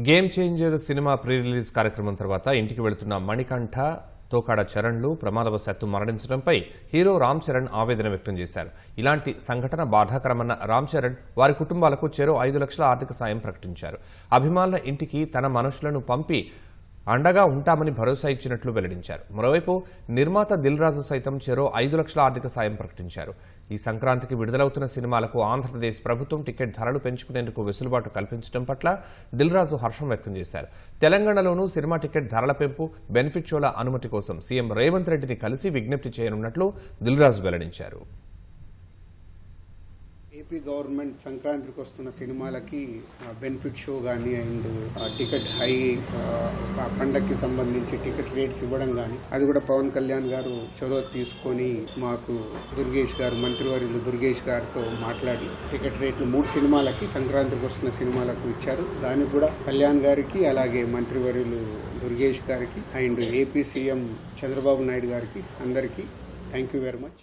Game Changer cinema pre release కార్యక్రమం తర్వాత ఇంటికి వెళుతున్న మణికంఠ తోకాడ చరణ్లు ప్రమాదవశాత్తు మరణించడంపై హీరో రామ్ చరణ్ ఆవేదన వ్యక్తం చేశారు. ఇలాంటి సంఘటన బాధాకరమన్న రామ్ చరణ్ వారి కుటుంబాలకు చెరో ఐదు లక్షల ఆర్థిక సాయం ప్రకటించారు. అభిమానుల ఇంటికి తన మనుషులను పంపి అండగా ఉంటామని భరోసా ఇచ్చినట్లు వెల్లడించారు. మరోవైపు నిర్మాత దిల్ రాజు సైతం చెరో ఐదు లక్షల ఆర్థిక సాయం ప్రకటించారు. ఈ సంక్రాంతికి విడుదలవుతున్న సినిమాలకు ఆంధ్రప్రదేశ్ ప్రభుత్వం టికెట్ ధరలు పెంచుకునేందుకు వెసులుబాటు కల్పించడం పట్ల దిల్ రాజు హర్షం వ్యక్తం చేశారు. తెలంగాణలోనూ సినిమా టికెట్ ధరల పెంపు బెనిఫిట్ షోల అనుమతి కోసం సీఎం రేవంత్ రెడ్డిని కలిసి విజ్ఞప్తి చేయనున్నట్లు దిల్ రాజు వెల్లడించారు. ఏపీ గవర్నమెంట్ సంక్రాంతికి వస్తున్న సినిమాలకి బెనిఫిట్ షో కానీ అండ్ టికెట్ హై పండక్కి సంబంధించి టికెట్ రేట్స్ ఇవ్వడం కానీ అది కూడా పవన్ కళ్యాణ్ గారు చొరవ తీసుకొని మాకు దుర్గేష్ గారు మంత్రివర్యులు దుర్గేష్ గారితో మాట్లాడి టికెట్ రేట్లు మూడు సినిమాలకి సంక్రాంతికి వస్తున్న సినిమాలకు ఇచ్చారు. దానికి కూడా కళ్యాణ్ గారికి అలాగే మంత్రివర్యులు దుర్గేష్ గారికి and AP CM Chandrababu Naidu గారికి అందరికీ థ్యాంక్ యూ వెరీ మచ్.